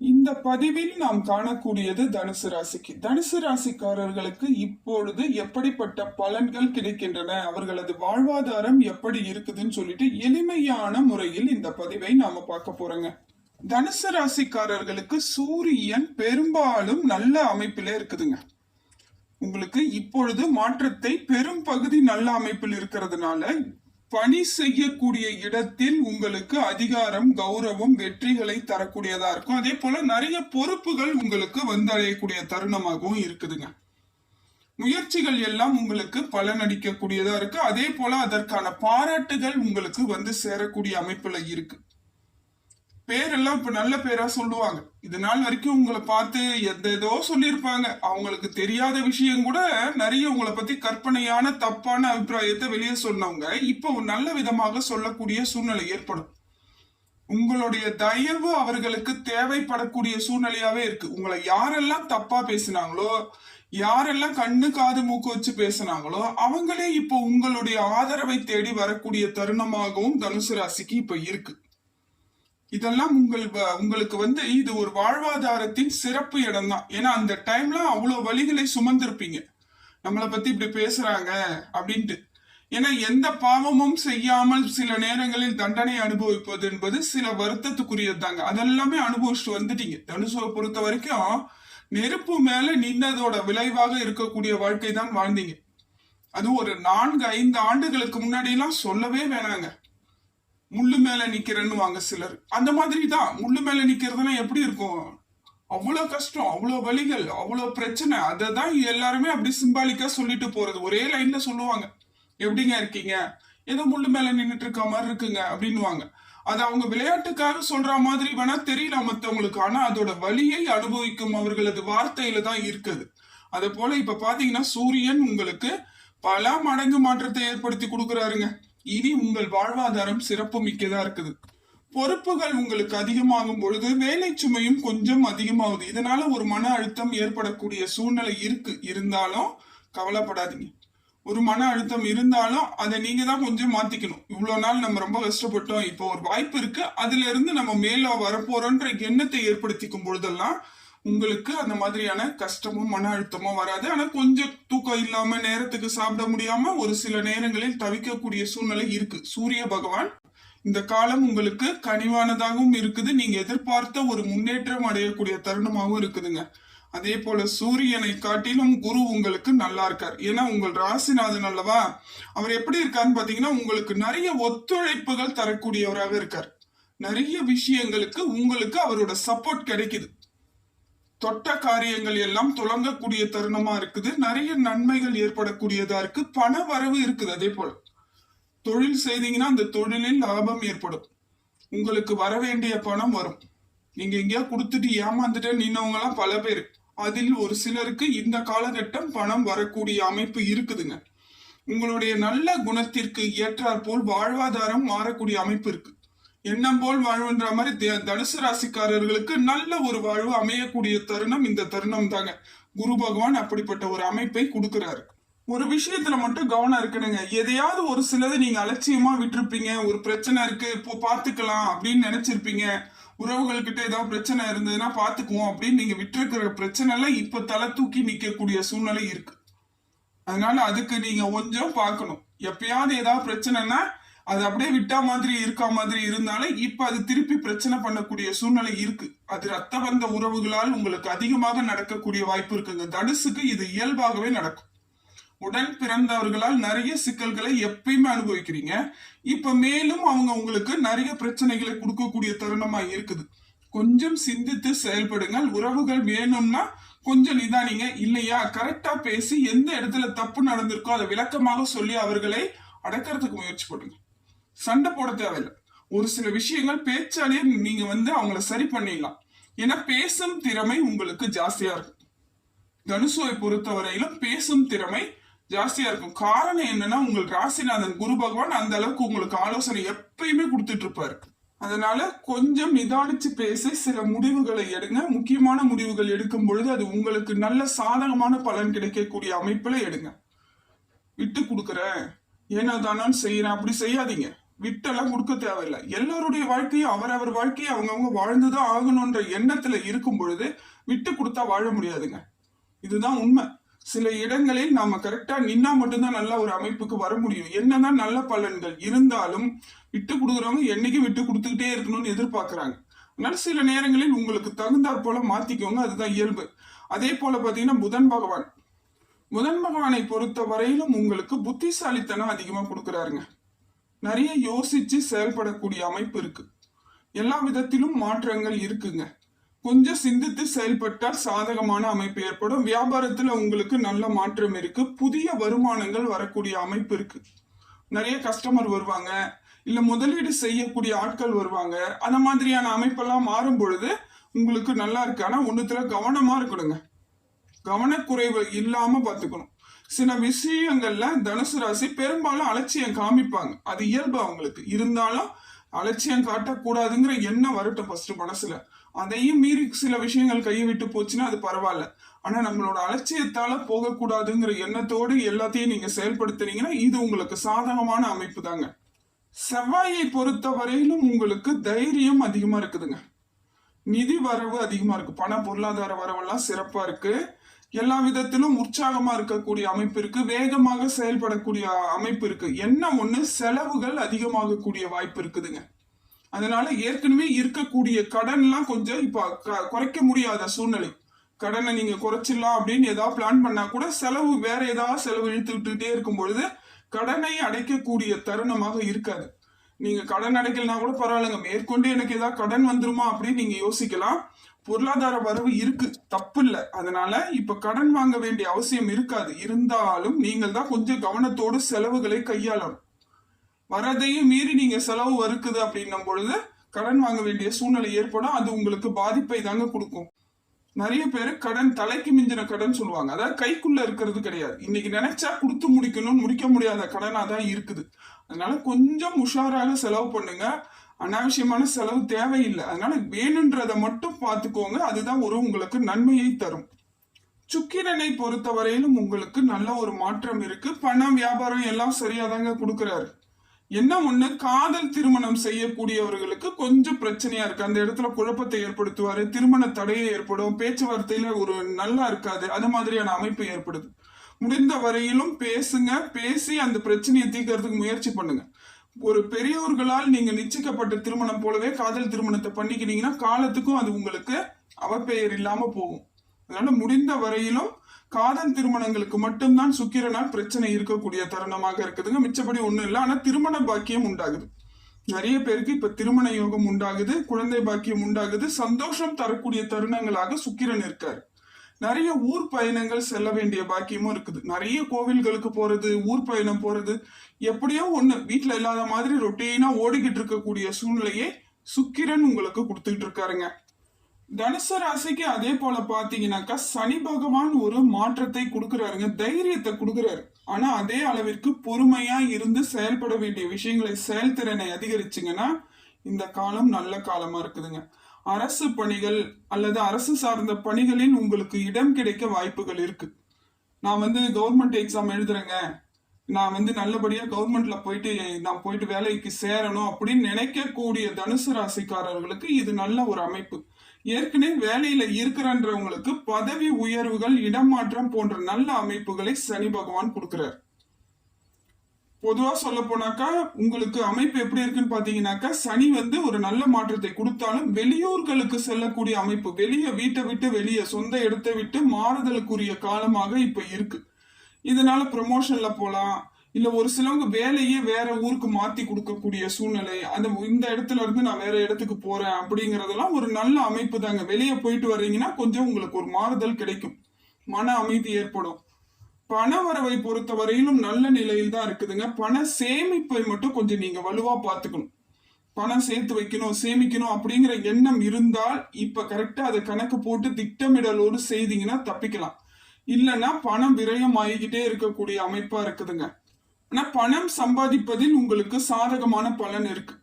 இந்த பதிவில் நாம் காணக்கூடியது தனுசு ராசிக்கு. தனுசு ராசிக்காரர்களுக்கு இப்பொழுது எப்படிப்பட்ட பலன்கள் கிடைக்கின்றன? அவர்களது வாழ்வாதாரம் எப்படி இருக்குதுன்னு சொல்லிட்டு எளிமையான முறையில் இந்த பதிவை நாம பார்க்க போறோங்க. தனுசு ராசிக்காரர்களுக்கு சூரியன் பெரும்பாலும் நல்ல அமைப்பில இருக்குதுங்க. உங்களுக்கு இப்பொழுது மாற்றத்தை பெரும் பகுதி நல்ல அமைப்பில் இருக்கிறதுனால பணி செய்யக்கூடிய இடத்தில் உங்களுக்கு அதிகாரம் கௌரவம் வெற்றிகளை தரக்கூடியதா இருக்கும். அதே போல நிறைய பொறுப்புகள் உங்களுக்கு வந்தடையக்கூடிய தருணமாகவும் இருக்குதுங்க. முயற்சிகள் எல்லாம் உங்களுக்கு பலனடிக்கக்கூடியதா இருக்கு. அதே போல அதற்கான பாராட்டுகள் உங்களுக்கு வந்து சேரக்கூடிய அமைப்புல இருக்கு. பேரெல்லாம் இப்ப நல்ல பேரா சொல்லுவாங்க. இது நாள் வரைக்கும் உங்களை பார்த்து எந்த ஏதோ சொல்லியிருப்பாங்க. அவங்களுக்கு தெரியாத விஷயம் கூட நிறைய உங்களை பத்தி கற்பனையான தப்பான அபிப்பிராயத்தை வெளியே சொன்னவங்க இப்போ நல்ல விதமாக சொல்லக்கூடிய சூழ்நிலை ஏற்படும். உங்களுடைய தயவு அவர்களுக்கு தேவைப்படக்கூடிய சூழ்நிலையாவே இருக்கு. உங்களை யாரெல்லாம் தப்பா பேசினாங்களோ யாரெல்லாம் கண்ணு காது மூக்கு வச்சு பேசினாங்களோ அவங்களே இப்போ உங்களுடைய ஆதரவை தேடி வரக்கூடிய தருணமாகவும் தனுசு ராசிக்கு இப்ப இருக்கு. இதெல்லாம் உங்கள் வ- உங்களுக்கு வந்து இது ஒரு வாழ்வாதாரத்தின் சிறப்பு இடம் தான் ஏன்னா அந்த டைம்ல அவ்வளோ வழிகளை சுமந்திருப்பீங்க. நம்மளை பத்தி இப்படி பேசுறாங்க அப்படின்ட்டு. ஏன்னா எந்த பாவமும் செய்யாமல் சில நேரங்களில் தண்டனை அனுபவிப்பது என்பது சில வருத்தத்துக்குரியது தாங்க அதெல்லாமே அனுபவிச்சுட்டு வந்துட்டீங்க. தனுசுவை பொறுத்த வரைக்கும் நெருப்பு மேல நின்னதோட விளைவாக இருக்கக்கூடிய வாழ்க்கை தான் வாழ்ந்தீங்க. அது ஒரு நான்கு ஐந்து ஆண்டுகளுக்கு முன்னாடி எல்லாம் சொல்லவே வேணாங்க. முள்ளு மேல நிக்கிறேன்னு வாங்க சிலர். அந்த மாதிரி தான் முள்ளு மேல நிக்கிறதுனா எப்படி இருக்கும்? அவ்வளோ கஷ்டம் அவ்வளோ வலிகள் அவ்வளோ பிரச்சனை. அதை தான் எல்லாருமே அப்படி சிம்பாலிக்கா சொல்லிட்டு போறது. ஒரே லைன்ல சொல்லுவாங்க. எப்படிங்க இருக்கீங்க? ஏதோ முள்ளு மேல நின்றுட்டு இருக்க மாதிரி இருக்குங்க அப்படின்னுவாங்க. அது அவங்க விளையாட்டுக்காக சொல்ற மாதிரி வேணா தெரியல மற்றவங்களுக்கு ஆனா அதோட வழியை அனுபவிக்கும் அவர்களது வார்த்தையில தான் இருக்குது. அதே போல இப்ப பாத்தீங்கன்னா சூரியன் உங்களுக்கு பல மடங்கு மாற்றத்தை ஏற்படுத்தி கொடுக்குறாருங்க. இனி உங்கள் வாழ்வாதாரம் சிறப்பு மிக்கதா இருக்குது. பொறுப்புகள் உங்களுக்கு அதிகமாகும் பொழுது வேலை சுமையும் கொஞ்சம் அதிகமாகுது. இதனால ஒரு மன அழுத்தம் ஏற்படக்கூடிய சூழ்நிலை இருக்கு. இருந்தாலும் கவலைப்படாதீங்க. ஒரு மன அழுத்தம் இருந்தாலும் அதை நீங்க தான் கொஞ்சம் மாத்திக்கணும். இவ்வளவு நாள் நம்ம ரொம்ப கஷ்டப்பட்டோம். இப்போ ஒரு வாய்ப்பு இருக்கு. அதுல இருந்து நம்ம மேல வரப்போறோன்ற எண்ணத்தை ஏற்படுத்திக்கும் பொழுதெல்லாம் உங்களுக்கு அந்த மாதிரியான கஷ்டமும் மன அழுத்தமும் வராது. ஆனா கொஞ்சம் தூக்கம் இல்லாம நேரத்துக்கு சாப்பிட முடியாம ஒரு சில நேரங்களில் தவிக்கக்கூடிய சூழ்நிலை இருக்கு. சூரிய பகவான் இந்த காலம் உங்களுக்கு கனிவானதாகவும் இருக்குது. நீங்க எதிர்பார்த்த ஒரு முன்னேற்றம் அடையக்கூடிய தருணமாகவும் இருக்குதுங்க. அதே போல சூரியனை காட்டிலும் குரு உங்களுக்கு நல்லா இருக்கார். ஏன்னா உங்கள் ராசிநாதன் அல்லவா அவர் எப்படி இருக்காருன்னு பாத்தீங்கன்னா உங்களுக்கு நிறைய ஒத்துழைப்புகள் தரக்கூடியவராக இருக்கார். நிறைய விஷயங்களுக்கு உங்களுக்கு அவரோட சப்போர்ட் கிடைக்குது. தொட்ட காரியங்கள் எல்லாம் துலங்கக்கூடிய தருணமா இருக்குது. நிறைய நன்மைகள் ஏற்படக்கூடியதா இருக்கு. பண வரவு இருக்குது அதே போல. தொழில் செய்தீங்கன்னா அந்த தொழிலில் லாபம் ஏற்படும். உங்களுக்கு வர வேண்டிய பணம் வரும். நீங்க எங்கேயா கொடுத்துட்டு ஏமாந்துட்டு நின்னவங்க எல்லாம் பல பேர். அதில் ஒரு சிலருக்கு இந்த காலகட்டம் பணம் வரக்கூடிய அமைப்பு இருக்குதுங்க. உங்களுடைய நல்ல குணத்திற்கு ஏற்றாற்போல் வாழ்வாதாரம் மாறக்கூடிய அமைப்பு இருக்கு. எண்ணம் போல் வாழ்வுன்ற மாதிரி த- தனுசு ராசிக்காரர்களுக்கு நல்ல ஒரு வாழ்வு அமையக்கூடிய தருணம் இந்த தருணம் தாங்க. குரு பகவான் அப்படிப்பட்ட ஒரு அமைப்பை கொடுக்கிறாரு. ஒரு விஷயத்துல மட்டும் கவனம் இருக்கணுங்க. எதையாவது ஒரு சிலது நீங்க அலட்சியமா விட்டுருப்பீங்க. ஒரு பிரச்சனை இருக்கு இப்போ பாத்துக்கலாம் அப்படின்னு நினைச்சிருப்பீங்க. உறவுகள்கிட்ட ஏதாவது பிரச்சனை இருந்ததுன்னா பாத்துக்குவோம் அப்படின்னு நீங்க விட்டுருக்கிற பிரச்சனை எல்லாம் இப்ப தலை தூக்கி நிக்கக்கூடிய சூழ்நிலை இருக்கு. அதனால அதுக்கு நீங்க கொஞ்சம் பார்க்கணும். எப்பயாவது ஏதாவது பிரச்சனைனா அது அப்படியே விட்டா மாதிரி இருக்கா மாதிரி இருந்தாலும் இப்ப அது திருப்பி பிரச்சனை பண்ணக்கூடிய சூழ்நிலை இருக்கு. அது ரத்த பந்த உறவுகளால் உங்களுக்கு அதிகமாக நடக்கக்கூடிய வாய்ப்பு இருக்குங்க. தனுசுக்கு இது இயல்பாகவே நடக்கும். உடன் பிறந்தவர்களால் நிறைய சிக்கல்களை எப்பயுமே அனுபவிக்கிறீங்க. இப்ப மேலும் அவங்க உங்களுக்கு நிறைய பிரச்சனைகளை கொடுக்கக்கூடிய தருணமா இருக்குது. கொஞ்சம் சிந்தித்து செயல்படுங்கள். உறவுகள் வேணும்னா கொஞ்சம் நிதானிங்க. இல்லையா? கரெக்டா பேசி எந்த இடத்துல தப்பு நடந்திருக்கோ அதை விளக்கமாக சொல்லி அவர்களை அடக்கிறதுக்கு முயற்சி பண்ணுங்க. சண்டை போட தேவையில்லை. ஒரு சில விஷயங்கள் பேச்சாலே நீங்க வந்து அவங்கள சரி பண்ணிடலாம். ஏன்னா பேசும் திறமை உங்களுக்கு ஜாஸ்தியா இருக்கும். தனுசுவை பொறுத்தவரையிலும் பேசும் திறமை ஜாஸ்தியா இருக்கும். காரணம் என்னன்னா உங்கள் ராசிநாதன் குரு பகவான் அந்த அளவுக்கு உங்களுக்கு ஆலோசனை எப்பயுமே கொடுத்துட்டு இருப்பாரு. அதனால கொஞ்சம் நிதானிச்சு பேசி சில முடிவுகளை எடுங்க. முக்கியமான முடிவுகள் எடுக்கும் பொழுது அது உங்களுக்கு நல்ல சாதகமான பலன் கிடைக்கக்கூடிய அமைப்புல எடுங்க. விட்டு கொடுக்குறேன். ஏன்னா தானோன்னு செய்யறேன் அப்படி செய்யாதீங்க. விட்டெல்லாம் கொடுக்க தேவையில்லை. எல்லாருடைய வாழ்க்கையும் அவரவர் வாழ்க்கையை அவங்கவுங்க வாழ்ந்துதான் ஆகணுன்ற எண்ணத்துல இருக்கும் பொழுது விட்டு கொடுத்தா வாழ முடியாதுங்க. இதுதான் உண்மை. சில இடங்களில் நாம கரெக்டா நின்னா மட்டும்தான் நல்ல ஒரு அமைப்புக்கு வர முடியும். என்னதான் நல்ல பலன்கள் இருந்தாலும் விட்டு கொடுக்குறவங்க என்னைக்கும் விட்டு கொடுத்துக்கிட்டே இருக்கணும்னு எதிர்பார்க்கிறாங்க. அதனால சில நேரங்களில் உங்களுக்கு தகுந்தாற் போல மாத்திக்கோங்க அதுதான் இயல்பு. அதே போல பாத்தீங்கன்னா புதன் பகவான். புதன் பகவானை பொறுத்த வரையிலும் உங்களுக்கு புத்திசாலித்தனம் அதிகமா கொடுக்குறாருங்க. நிறைய யோசிச்சு செயல்படக்கூடிய அமைப்பு இருக்கு. எல்லா விதத்திலும் மாற்றங்கள் இருக்குங்க. கொஞ்சம் சிந்தித்து செயல்பட்டால் சாதகமான அமைப்பு ஏற்படும். வியாபாரத்துல உங்களுக்கு நல்ல மாற்றம் இருக்கு. புதிய வருமானங்கள் வரக்கூடிய அமைப்பு இருக்கு. நிறைய கஸ்டமர் வருவாங்க. இல்ல முதலீடு செய்யக்கூடிய ஆட்கள் வருவாங்க. அந்த மாதிரியான அமைப்பெல்லாம் மாறும் பொழுது உங்களுக்கு நல்லா இருக்கு. ஆனா ஒண்ணுத்துல கவனமா இருக்கணுங்க. கவனக்குறைவு இல்லாம பாத்துக்கணும் சில விஷயங்கள்ல தனுசு ராசி பெரும்பாலும் அலட்சியம் காமிப்பாங்க. அது இயல்பு அவங்களுக்கு. இருந்தாலும் அலட்சியம் காட்டக்கூடாதுங்கிற எண்ணம் வரட்டும் ஃபர்ஸ்ட் மனசுல. அதையும் மீறி சில விஷயங்கள் கையை விட்டு போச்சுன்னா அது பரவாயில்ல. ஆனா நம்மளோட அலட்சியத்தால போகக்கூடாதுங்கிற எண்ணத்தோடு எல்லாத்தையும் நீங்க செயல்படுத்துறீங்கன்னா இது உங்களுக்கு சாதகமான அமைப்பு தாங்க. செவ்வாயை பொறுத்த வரையிலும் உங்களுக்கு தைரியம் அதிகமா இருக்குதுங்க. நிதி வரவு அதிகமா இருக்கு. பண பொருளாதார வரவெல்லாம் சிறப்பா இருக்கு. எல்லா விதத்திலும் உற்சாகமா இருக்கக்கூடிய அமைப்பு இருக்கு. வேகமாக செயல்படக்கூடிய அமைப்பு இருக்கு. என்ன ஒண்ணு? செலவுகள் அதிகமாகக்கூடிய வாய்ப்பு இருக்குதுங்க. அதனால ஏற்கனவே இருக்கக்கூடிய கடன்லாம் கொஞ்சம் இப்ப க- குறைக்க முடியாத சூழ்நிலை. கடனை நீங்க குறைச்சிடலாம் அப்படின்னு ஏதாவது பிளான் பண்ணா கூட செலவு வேற ஏதாவது செலவு இழுத்து இருக்கும் பொழுது கடனை அடைக்கக்கூடிய தருணமாக இருக்காது. நீங்க கடன் அடைக்கலனா கூட பரவாயில்லைங்க. மேற்கொண்டு எனக்கு ஏதாவது கடன் வந்துருமா அப்படின்னு நீங்க யோசிக்கலாம். பொருளாதார வரவு இருக்கு. தப்பு இல்லை அதனால இப்ப கடன் வாங்க வேண்டிய அவசியம் இருக்காது. இருந்தாலும் நீங்கள் தான் கொஞ்சம் கவனத்தோடு செலவுகளை கையாளணும். வரதையும் மீறி நீங்க செலவு வறுக்குது அப்படின்னும் பொழுது கடன் வாங்க வேண்டிய சூழ்நிலை ஏற்படும். அது உங்களுக்கு பாதிப்பை தாங்க கொடுக்கும். நிறைய பேர் கடன் தலைக்கு மிஞ்சின கடன் சொல்லுவாங்க. அதாவது கைக்குள்ள இருக்கிறது கிடையாது. இன்னைக்கு நினைச்சா கொடுத்து முடிக்கணும்னு முடிக்க முடியாத கடனா தான் இருக்குது. அதனால கொஞ்சம் உஷாராக செலவு பண்ணுங்க. அனாவசியமான செலவு தேவையில்லை. அதனால வேணுன்றதை மட்டும் பார்த்துக்கோங்க. அதுதான் ஒரு உங்களுக்கு நன்மையை தரும். சுக்கிரனை பொறுத்தவரையிலும் உங்களுக்கு நல்ல ஒரு மாற்றம் இருக்கு. பணம் வியாபாரம் எல்லாம் சரியாதாங்க கொடுக்குறாரு. என்ன ஒண்ணு? காதல் திருமணம் செய்யக்கூடியவர்களுக்கு கொஞ்சம் பிரச்சனையா இருக்கு. அந்த இடத்துல குழப்பத்தை ஏற்படுத்துவாரு திருமண தடையை ஏற்படும் பேச்சுவார்த்தையில ஒரு நல்லா இருக்காது அது மாதிரியான அமைப்பு ஏற்படுது. முடிந்த வரையிலும் பேசுங்க பேசி அந்த பிரச்சனையை தீர்க்கறதுக்கு முயற்சி பண்ணுங்க. ஒரு பெரியோர்களால் நீங்க நிச்சயிக்கப்பட்ட திருமணம் போலவே காதல் திருமணத்தை பண்ணிக்கிட்டீங்கன்னா காலத்துக்கும் அது உங்களுக்கு அவப்பெயர் இல்லாம போகும். அதனால முடிந்த வரையிலும் காதல் திருமணங்களுக்கு மட்டும்தான் சுக்கிரனால் பிரச்சனை இருக்கக்கூடிய தருணமாக இருக்குதுங்க. மிச்சப்படி ஒண்ணும் இல்லை. ஆனா திருமண பாக்கியம் உண்டாகுது. நிறைய பேருக்கு இப்ப திருமண யோகம் உண்டாகுது குழந்தை பாக்கியம் உண்டாகுது சந்தோஷம் தரக்கூடிய தருணங்களாக சுக்கிரன் இருக்காரு. நிறைய ஊர் பயணங்கள் செல்ல வேண்டிய பாக்கியமும் இருக்குது. நிறைய கோவில்களுக்கு போறது ஊர் பயணம் போறது எப்படியோ ஒண்ணு. வீட்டுல இல்லாத மாதிரி ரொட்டீனா ஓடிக்கிட்டு இருக்கக்கூடிய சூழ்நிலையை சுக்கிரன் உங்களுக்கு கொடுத்துட்டு இருக்காருங்க. தனுசு ராசிக்கு அதே போல பாத்தீங்கன்னாக்கா சனி பகவான் ஒரு மாற்றத்தை கொடுக்கறாருங்க தைரியத்தை கொடுக்கறாரு. ஆனா அதே அளவிற்கு பொறுமையா இருந்து செயல்பட வேண்டிய விஷயங்களை செயல்திறனை அதிகரிச்சிங்கன்னா இந்த காலம் நல்ல காலமா இருக்குதுங்க. அரசு பணிகள் அல்லது அரசு சார்ந்த பணிகளில் உங்களுக்கு இடம் கிடைக்க வாய்ப்புகள் இருக்கு. நான் வந்து கவர்மெண்ட் எக்ஸாம் எழுதுறேங்க. நான் வந்து நல்லபடியா கவர்மெண்ட்ல போயிட்டு நான் போயிட்டு வேலைக்கு சேரணும் அப்படின்னு நினைக்கக்கூடிய தனுசு ராசிக்காரர்களுக்கு இது நல்ல ஒரு அமைப்பு. ஏற்கனவே வேலையில இருக்கிறன்றவங்களுக்கு பதவி உயர்வுகள் இடமாற்றம் போன்ற நல்ல அமைப்புகளை சனி பகவான் கொடுக்கிறார். பொதுவா சொல்ல போனாக்கா உங்களுக்கு அமைப்பு எப்படி இருக்குன்னு பாத்தீங்கன்னாக்கா சனி வந்து ஒரு நல்ல மாற்றத்தை கொடுத்தாலும் வெளியூர்களுக்கு செல்லக்கூடிய அமைப்பு வெளியே வீட்டை விட்டு வெளியே சொந்த இடத்தை விட்டு மாறுதலுக்குரிய காலமாக இப்ப இருக்கு. இதனால ப்ரமோஷன்ல போலாம் இல்ல ஒரு சிலவங்க வேலையே வேற ஊருக்கு மாத்தி கொடுக்கக்கூடிய சூழ்நிலை அந்த இந்த இடத்துல இருந்து நான் வேற இடத்துக்கு போறேன் அப்படிங்கறதெல்லாம் ஒரு நல்ல அமைப்பு தாங்க வெளியே போயிட்டு வர்றீங்கன்னா கொஞ்சம் உங்களுக்கு ஒரு மாறுதல் கிடைக்கும். மன அமைதி ஏற்படும். பண வரவை பொறுத்த வரையிலும் நல்ல நிலையில் தான் இருக்குதுங்க. பண சேமிப்பை மட்டும் கொஞ்சம் நீங்க வலுவா பார்த்துக்கணும். பணம் சேர்த்து வைக்கணும் சேமிக்கணும் அப்படிங்கிற எண்ணம் இருந்தால் இப்ப கரெக்டா அதை கணக்கு போட்டு திட்டமிடலோடு செய்தீங்கன்னா தப்பிக்கலாம். இல்லைன்னா பணம் விரயம் ஆகிக்கிட்டே இருக்கக்கூடிய அமைப்பா இருக்குதுங்க. ஆனா பணம் சம்பாதிப்பதில் உங்களுக்கு சாதகமான பலன் இருக்கு.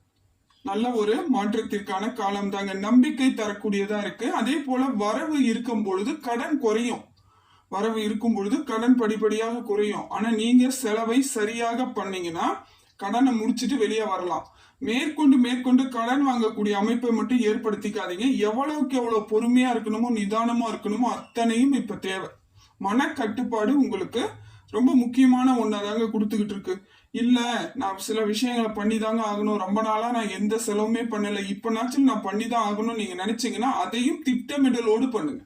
நல்ல ஒரு மாற்றத்திற்கான காலம் தாங்க. நம்பிக்கை தரக்கூடியதா இருக்கு. அதே போல வரவு இருக்கும் பொழுது கடன் குறையும். வரவு இருக்கும் பொழுது கடன் படிப்படியாக குறையும். ஆனா நீங்க செலவை சரியாக பண்ணீங்கன்னா கடனை முடிச்சுட்டு வெளியே வரலாம். மேற்கொண்டு மேற்கொண்டு கடன் வாங்கக்கூடிய அமைப்பை மட்டும் ஏற்படுத்திக்காதீங்க. எவ்வளவுக்கு எவ்வளவு பொறுமையா இருக்கணுமோ நிதானமா இருக்கணுமோ அத்தனையும் இப்ப தேவை. மன கட்டுப்பாடு உங்களுக்கு ரொம்ப முக்கியமான ஒன்னதாங்க கொடுத்துக்கிட்டு இருக்கு. இல்லை நான் சில விஷயங்களை பண்ணி தாங்க ஆகணும். ரொம்ப நாளாக நான் எந்த செலவுமே பண்ணலை. இப்போனாச்சும் நான் பண்ணி தான் ஆகணும்னு நீங்கள் நினச்சிங்கன்னா அதையும் திட்டமிடலோடு பண்ணுங்க.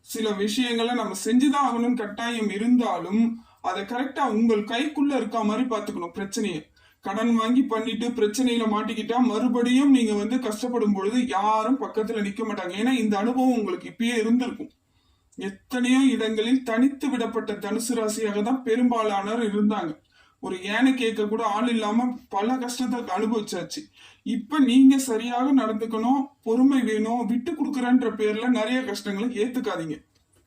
சில விஷயங்களை நம்ம செஞ்சுதான் ஆகணும்னு கட்டாயம் இருந்தாலும் அதை கரெக்டாக உங்கள் கைக்குள்ளே இருக்க மாதிரி பார்த்துக்கணும். பிரச்சனையை. கடன் வாங்கி பண்ணிட்டு பிரச்சனையில மாட்டிக்கிட்டா மறுபடியும் நீங்க வந்து கஷ்டப்படும் பொழுது யாரும் பக்கத்துல நிக்க மாட்டாங்க. ஏன்னா இந்த அனுபவம் உங்களுக்கு இப்பயே இருந்திருக்கும். எத்தனையோ இடங்களில் தனித்து விடப்பட்ட தனுசு ராசியாக தான் பெரும்பாலானோர் இருந்தாங்க. ஒரு ஏனை கேட்க கூட ஆள் இல்லாம பல கஷ்டத்தை அனுபவிச்சாச்சு. இப்ப நீங்க சரியாக நடந்துக்கணும் பொறுமை வேணும் விட்டு கொடுக்குறன்ற பேர்ல நிறைய கஷ்டங்களை ஏத்துக்காதீங்க.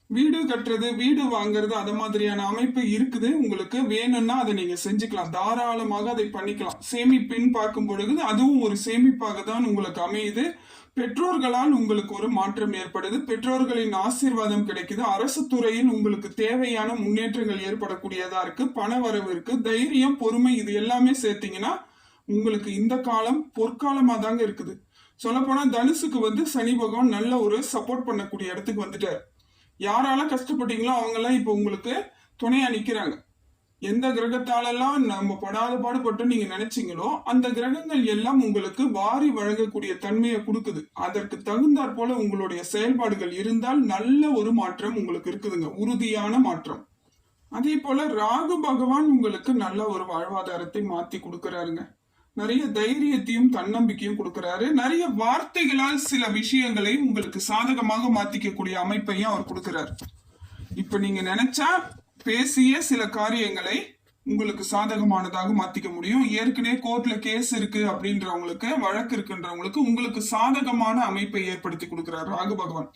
வீடு கட்டுறது வீடு வாங்குறது அது மாதிரியான அமைப்பு இருக்குது. உங்களுக்கு வேணும்னா அதை நீங்க செஞ்சுக்கலாம். தாராளமாக அதை பண்ணிக்கலாம். சேமிப்பின்னு பார்க்கும் பொழுது அதுவும் ஒரு சேமிப்பாக தான் உங்களுக்கு அமையுது. பெற்றோர்களால் உங்களுக்கு ஒரு மாற்றம் ஏற்படுது. பெற்றோர்களின் ஆசீர்வாதம் கிடைக்குது. அரசு துறையில் உங்களுக்கு தேவையான முன்னேற்றங்கள் ஏற்படக்கூடியதா இருக்கு. பண வரவு இருக்கு. தைரியம் பொறுமை இது எல்லாமே சேர்த்தீங்கன்னா உங்களுக்கு இந்த காலம் பொற்காலமா தாங்க இருக்குது. சொல்லப்போனா தனுசுக்கு வந்து சனி பகவான் நல்ல ஒரு சப்போர்ட் பண்ணக்கூடிய இடத்துக்கு வந்துட்டார். யாரால கஷ்டப்பட்டீங்களோ அவங்கெல்லாம் இப்போ இப்ப உங்களுக்கு துணையா நிக்கிறாங்க. எந்த கிரகத்தாலெல்லாம் நம்ம படாத பாடுபட்டு நீங்க நினைச்சீங்களோ அந்த கிரகங்கள் எல்லாம் உங்களுக்கு வாரி வழங்கக்கூடிய தன்மையை கொடுக்குது. அதற்கு தகுந்தாற் போல உங்களுடைய செயல்பாடுகள் இருந்தால் நல்ல ஒரு மாற்றம் உங்களுக்கு இருக்குதுங்க. உறுதியான மாற்றம். அதே போல ராகு பகவான் உங்களுக்கு நல்ல ஒரு வாழ்வாதாரத்தை மாத்தி கொடுக்கறாருங்க. நிறைய தைரியத்தையும் தன்னம்பிக்கையும் கொடுக்கறாரு. நிறைய வார்த்தைகளால் சில விஷயங்களை உங்களுக்கு சாதகமாக மாத்திக்கக்கூடிய அமைப்பையும் அவர் கொடுக்கிறார். இப்ப நீங்க நினைச்சா பேசிய சில காரியங்களை உங்களுக்கு சாதகமானதாக மாத்திக்க முடியும். ஏற்கனவே கோர்ட்ல கேஸ் இருக்கு அப்படின்றவங்களுக்கு வழக்கு இருக்குன்றவங்களுக்கு உங்களுக்கு சாதகமான அமைப்பை ஏற்படுத்தி கொடுக்கிறார் ராகு பகவான்.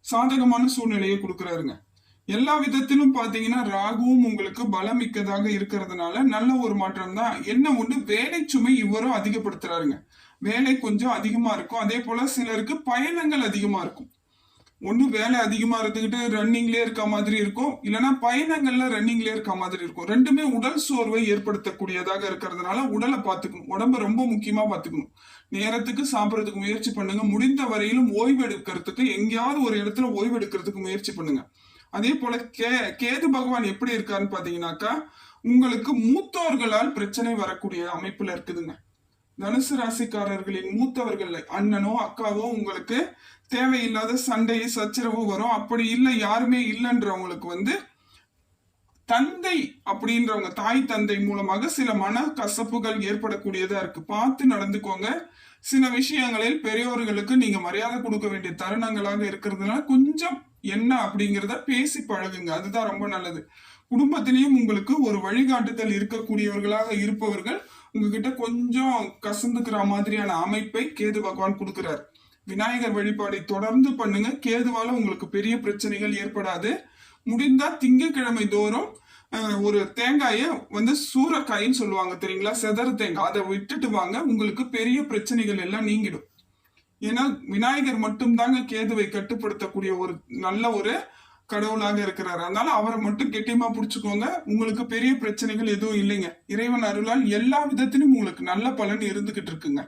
சாதகமான சூழ்நிலையை கொடுக்கிறாருங்க. எல்லா விதத்திலும் பாத்தீங்கன்னா ராகுவும் உங்களுக்கு பலமிக்கதாக இருக்கிறதுனால நல்ல ஒரு மாற்றம் தான். என்ன ஒண்ணு? வேலை சுமை இவரும் அதிகப்படுத்துறாருங்க. வேலை கொஞ்சம் அதிகமா இருக்கும். அதே போல சிலருக்கு பயணங்கள் அதிகமா இருக்கும். ஒன்று வேலை அதிகமாக இருந்துக்கிட்டு ரன்னிங்லேயே இருக்க மாதிரி இருக்கும். இல்லைன்னா பயணங்கள்ல ரன்னிங்லேயே இருக்க மாதிரி இருக்கும். ரெண்டுமே உடல் சோர்வை ஏற்படுத்தக்கூடியதாக இருக்கிறதுனால உடலை பார்த்துக்கணும். உடம்ப ரொம்ப முக்கியமாக பார்த்துக்கணும். நேரத்துக்கு சாப்பிட்றதுக்கு முயற்சி பண்ணுங்க. முடிந்த வரையிலும் ஓய்வு எடுக்கிறதுக்கு எங்கேயாவது ஒரு இடத்துல ஓய்வு எடுக்கிறதுக்கு முயற்சி பண்ணுங்க. அதே போல கே கேது பகவான் எப்படி இருக்காருன்னு பார்த்தீங்கன்னாக்கா உங்களுக்கு மூத்தோர்களால் பிரச்சனை வரக்கூடிய அமைப்புல இருக்குதுங்க. தனுசு ராசிக்காரர்களின் மூத்தவர்கள் அண்ணனோ அக்காவோ உங்களுக்கு தேவையில்லாத சண்டை சச்சரவு வரும். அப்படி இல்லை யாருமே இல்லைன்றவங்களுக்கு வந்து தந்தை அப்படின்றவங்க தாய் தந்தை மூலமாக சில மன கசப்புகள் ஏற்படக்கூடியதா இருக்கு. பார்த்து நடந்துக்கோங்க. சில விஷயங்களில் பெரியோர்களுக்கு நீங்க மரியாதை கொடுக்க வேண்டிய தருணங்களாக இருக்கிறதுனால கொஞ்சம் என்ன அப்படிங்கிறத பேசி பழகுங்க. அதுதான் ரொம்ப நல்லது. குடும்பத்திலையும் உங்களுக்கு ஒரு வழிகாட்டுதல் இருக்கக்கூடியவர்களாக இருப்பவர்கள் உங்ககிட்ட கொஞ்சம் கசந்துக்கிற மாதிரியான அமைப்பை கேது பகவான் கொடுக்கிறார். விநாயகர் வழிபாடை தொடர்ந்து பண்ணுங்க. கேதுவால உங்களுக்கு பெரிய பிரச்சனைகள் ஏற்படாது. முடிந்தா திங்கக்கிழமை தோறும் ஒரு தேங்காயை வந்து சூறக்காயின்னு சொல்லுவாங்க தெரியுங்களா? செதறு தேங்காய். அதை விட்டுட்டு வாங்க. உங்களுக்கு பெரிய பிரச்சனைகள் எல்லாம் நீங்கிடும். ஏன்னா விநாயகர் மட்டும்தாங்க கேதுவை கட்டுப்படுத்தக்கூடிய ஒரு நல்ல ஒரு கடவுளாக இருக்கிறார். அதனால அவரை மட்டும் கெட்டியமா புடிச்சுக்கோங்க. உங்களுக்கு பெரிய பிரச்சனைகள் எதுவும் இல்லைங்க. இறைவன் அருளால் எல்லா விதத்திலும் உங்களுக்கு நல்ல பலன் இருந்துகிட்டு இருக்குங்க.